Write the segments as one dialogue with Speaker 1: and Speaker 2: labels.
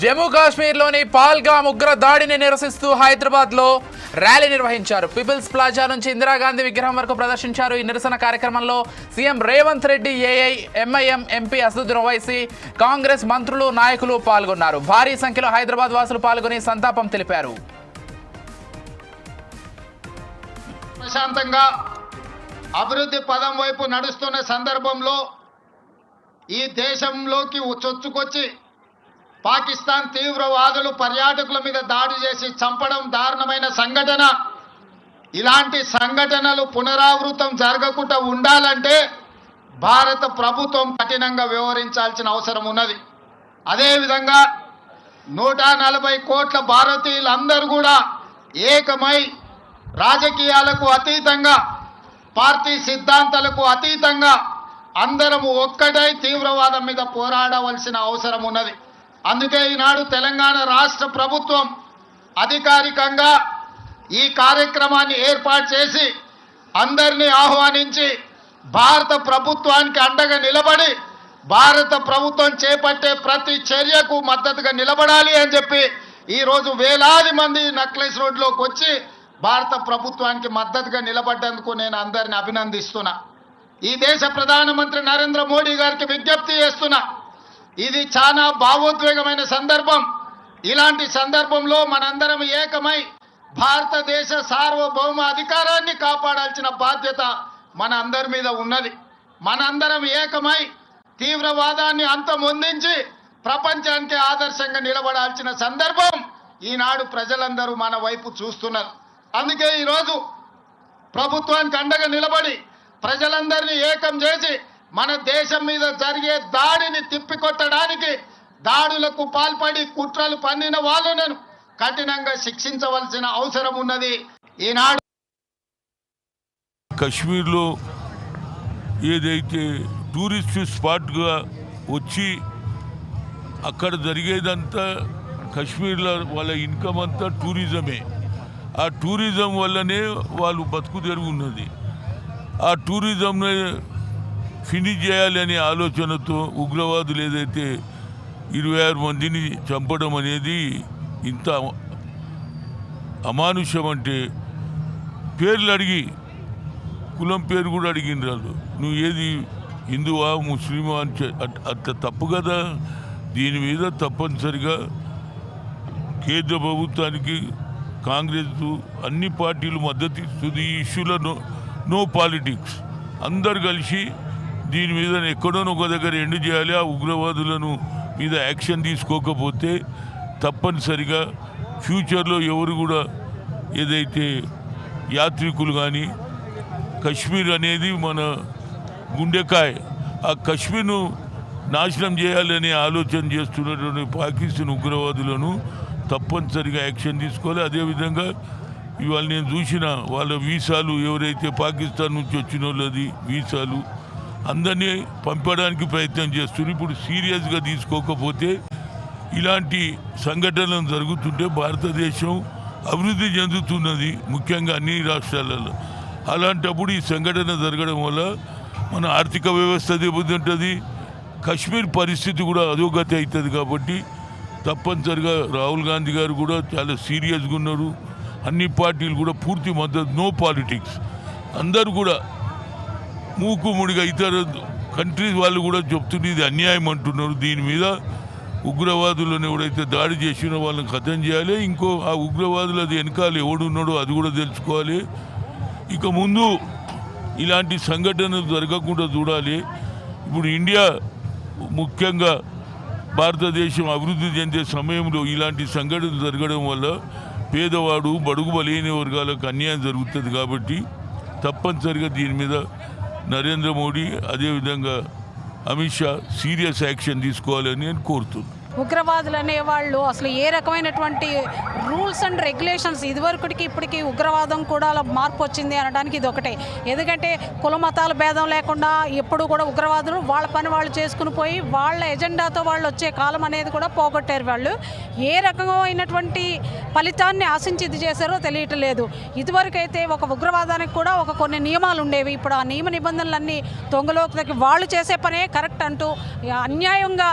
Speaker 1: జమ్మూ కాశ్మీర్లోని పాల్గామ్ ఉగ్ర దాడిని నిరసిస్తూ హైదరాబాద్లో ర్యాలీ నిర్వహించారు. పీపుల్స్ ప్లాజా నుంచి ఇందిరాగాంధీ విగ్రహం వరకు ప్రదర్శించారు. ఈ నిరసన కార్యక్రమంలో CM Revanth Reddy AI MIM MP Asaduddin Owaisi Congress మంత్రులు నాయకులు పాల్గొన్నారు. భారీ సంఖ్యలో హైదరాబాద్ వాసులు పాల్గొని సంతాపం తెలిపారు.
Speaker 2: ప్రశాంతంగా అభివృద్ధి పదం వైపు నడుస్తున్న సందర్భంలో ఈ దేశంలోకి చొచ్చుకొచ్చి పాకిస్తాన్ తీవ్రవాదులు పర్యాటకుల మీద దాడి చేసి చంపడం దారుణమైన సంఘటన. ఇలాంటి సంఘటనలు పునరావృతం జరగకుండా ఉండాలంటే భారత ప్రభుత్వం కఠినంగా వ్యవహరించాల్సిన అవసరం ఉన్నది. అదేవిధంగా నూట నలభై కోట్ల భారతీయులందరూ కూడా ఏకమై రాజకీయాలకు అతీతంగా పార్టీ సిద్ధాంతాలకు అతీతంగా అందరము ఒక్కటై తీవ్రవాదం మీద పోరాడవలసిన అవసరం ఉన్నది. అందుకే ఈనాడు తెలంగాణ రాష్ట్ర ప్రభుత్వం అధికారికంగా ఈ కార్యక్రమాన్ని ఏర్పాటు చేసి అందరినీ ఆహ్వానించి భారత ప్రభుత్వానికి అండగా నిలబడి భారత ప్రభుత్వం చేపట్టే ప్రతి చర్యకు మద్దతుగా నిలబడాలి అని చెప్పి ఈరోజు వేలాది మంది నక్లెస్ రోడ్లోకి వచ్చి భారత ప్రభుత్వానికి మద్దతుగా నిలబడ్డందుకు నేను అందరిని అభినందిస్తున్నా. ఈ దేశ ప్రధానమంత్రి నరేంద్ర మోడీ గారికి విజ్ఞప్తి చేస్తున్నా. ఇది చాలా భావోద్వేగమైన సందర్భం. ఇలాంటి సందర్భంలో మనందరం ఏకమై భారతదేశ సార్వభౌమ అధికారాన్ని కాపాడాల్సిన బాధ్యత మన అందరి మీద ఉన్నది. మనందరం ఏకమై తీవ్రవాదాన్ని అంతమొందించి ప్రపంచానికి ఆదర్శంగా నిలబడాల్సిన సందర్భం ఈనాడు ప్రజలందరూ మన వైపు చూస్తున్నారు. అందుకే ఈరోజు ప్రభుత్వానికి అండగా నిలబడి ప్రజలందరినీ ఏకం చేసి మన దేశం మీద జరిగే దాడిని తిప్పికొట్టడానికి దాడులకు పాల్పడి కుట్రలు పన్నిన వాళ్ళను కఠినంగా శిక్షించవలసిన అవసరం ఉన్నది. ఈనాడు
Speaker 3: కశ్మీర్లో ఏదైతే టూరిస్ట్ స్పాట్గా వచ్చి అక్కడ జరిగేదంతా కశ్మీర్లో వాళ్ళ ఇన్కమ్ అంతా టూరిజమే. ఆ టూరిజం వల్లనే వాళ్ళు బతుకు తెరుగు ఉన్నది ఆ టూరిజంనే ఫినిష్ చేయాలనే ఆలోచనతో ఉగ్రవాదులు ఏదైతే ఇరవై ఆరు మందిని చంపడం అనేది ఇంత అమానుష్యం అంటే పేర్లు అడిగి కులం పేరు కూడా అడిగిండ్రు వాళ్ళు నువ్వు ఏది హిందువా ముస్లిమా అని అట్- అట్లా తప్పు కదా. దీని మీద తప్పనిసరిగా కేంద్ర ప్రభుత్వానికి కాంగ్రెస్ అన్ని పార్టీలు మద్దతు ఇస్తుంది ఈ ఇష్యూలో నో నో పాలిటిక్స్. అందరు కలిసి దీని మీద ఎక్కడో ఒక దగ్గర ఎండు చేయాలి ఆ ఉగ్రవాదులను మీద యాక్షన్ తీసుకోకపోతే తప్పనిసరిగా ఫ్యూచర్లో ఎవరు కూడా ఏదైతే యాత్రికులు కానీ కశ్మీర్ అనేది మన గుండెకాయ. ఆ కశ్మీర్ను నాశనం చేయాలనే ఆలోచన చేస్తున్నటువంటి పాకిస్తాన్ ఉగ్రవాదులను తప్పనిసరిగా యాక్షన్ తీసుకోవాలి. అదేవిధంగా ఇవాళ నేను చూసిన వాళ్ళ వీసాలు ఎవరైతే పాకిస్తాన్ నుంచి వచ్చిన వాళ్ళది వీసాలు అందరినీ పంపడానికి ప్రయత్నం చేస్తున్నారు. ఇప్పుడు సీరియస్గా తీసుకోకపోతే ఇలాంటి సంఘటనలు జరుగుతుంటే భారతదేశం అభివృద్ధి చెందుతున్నది ముఖ్యంగా అన్ని రాష్ట్రాలలో. అలాంటప్పుడు ఈ సంఘటన జరగడం వల్ల మన ఆర్థిక వ్యవస్థ దెబ్బతింటుంది కశ్మీర్ పరిస్థితి కూడా అధోగతి అవుతుంది కాబట్టి తప్పనిసరిగా రాహుల్ గాంధీ గారు కూడా చాలా సీరియస్గా ఉన్నారు. అన్ని పార్టీలు కూడా పూర్తి మద్దతు నో పాలిటిక్స్. అందరూ కూడా మూకుముడిగా ఇతర కంట్రీస్ వాళ్ళు కూడా చెప్తుంది ఇది అన్యాయం అంటున్నారు. దీని మీద ఉగ్రవాదులను ఎవడైతే దాడి చేసినో వాళ్ళని కథం చేయాలి. ఇంకో ఆ ఉగ్రవాదులు అది వెనకాల ఎవడున్నాడో అది కూడా తెలుసుకోవాలి. ఇక ముందు ఇలాంటి సంఘటనలు జరగకుండా చూడాలి. ఇప్పుడు ఇండియా ముఖ్యంగా భారతదేశం అభివృద్ధి చెందే సమయంలో ఇలాంటి సంఘటనలు జరగడం వల్ల పేదవాడు బడుగు బలైన వర్గాలకు అన్యాయం జరుగుతుంది కాబట్టి తప్పనిసరిగా దీని మీద నరేంద్ర మోడీ అదేవిధంగా అమిత్ షా సీరియస్ యాక్షన్ తీసుకోవాలని నేను కోరుతున్నాను.
Speaker 4: ఉగ్రవాదులు అనేవాళ్ళు అసలు ఏ రకమైనటువంటి రూల్స్ అండ్ రెగ్యులేషన్స్ ఇదివరకుడికి ఇప్పటికి ఉగ్రవాదం కూడా అలా మార్పు వచ్చింది అనడానికి ఇది ఒకటే. ఎందుకంటే కుల మతాల భేదం లేకుండా ఎప్పుడు కూడా ఉగ్రవాదులు వాళ్ళ పని వాళ్ళు చేసుకుని పోయి వాళ్ళ ఎజెండాతో వాళ్ళు వచ్చే కాలం అనేది కూడా పోగొట్టారు వాళ్ళు. ఏ రకమైనటువంటి ఫలితాన్ని ఆశించి ఇది చేశారో తెలియటలేదు. ఇదివరకైతే ఒక ఉగ్రవాదానికి కూడా ఒక కొన్ని నియమాలు ఉండేవి. ఇప్పుడు ఆ నియమ నిబంధనలన్నీ తొంగలోకి వాళ్ళు చేసే పనే కరెక్ట్ అంటూ అన్యాయంగా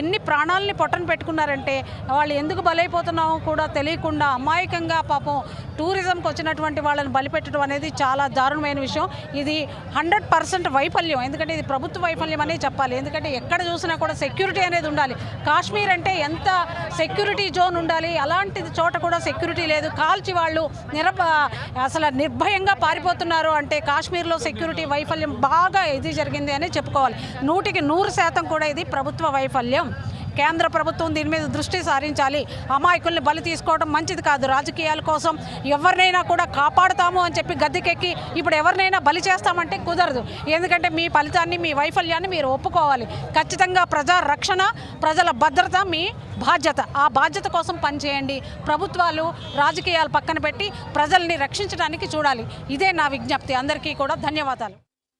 Speaker 4: ఎన్ని ప్రాణాలని పొట్టన పెట్టుకున్నారంటే వాళ్ళు ఎందుకు బలైపోతున్నామో కూడా తెలియకుండా అమాయకంగా పాపం టూరిజంకి వచ్చినటువంటి వాళ్ళని బలిపెట్టడం అనేది చాలా దారుణమైన విషయం. ఇది హండ్రెడ్ పర్సెంట్ వైఫల్యం. ఎందుకంటే ఇది ప్రభుత్వ వైఫల్యం అనే చెప్పాలి. ఎందుకంటే ఎక్కడ చూసినా కూడా సెక్యూరిటీ అనేది ఉండాలి. కాశ్మీర్ అంటే ఎంత సెక్యూరిటీ జోన్ ఉండాలి? అలాంటిది చోట కూడా సెక్యూరిటీ లేదు. కాల్చి వాళ్ళు నిరప అసలు నిర్భయంగా పారిపోతున్నారు అంటే కాశ్మీర్లో సెక్యూరిటీ వైఫల్యం బాగా ఇది జరిగింది అని చెప్పుకోవాలి. నూటికి నూరు శాతం కూడా ఇది ప్రభుత్వ వైఫల్యం. కేంద్ర ప్రభుత్వం దీని మీద దృష్టి సారించాలి. అమాయకుల్ని బలి తీసుకోవడం మంచిది కాదు. రాజకీయాల కోసం ఎవరినైనా కూడా కాపాడుతాము అని చెప్పి గద్దెకెక్కి ఇప్పుడు ఎవరినైనా బలి చేస్తామంటే కుదరదు. ఎందుకంటే మీ ఫలితాన్ని మీ వైఫల్యాన్ని మీరు ఒప్పుకోవాలి. ఖచ్చితంగా ప్రజా రక్షణ ప్రజల భద్రత మీ బాధ్యత. ఆ బాధ్యత కోసం పనిచేయండి. ప్రభుత్వాలు రాజకీయాలు పక్కన పెట్టి ప్రజల్ని రక్షించడానికి చూడాలి. ఇదే నా విజ్ఞప్తి. అందరికీ కూడా ధన్యవాదాలు.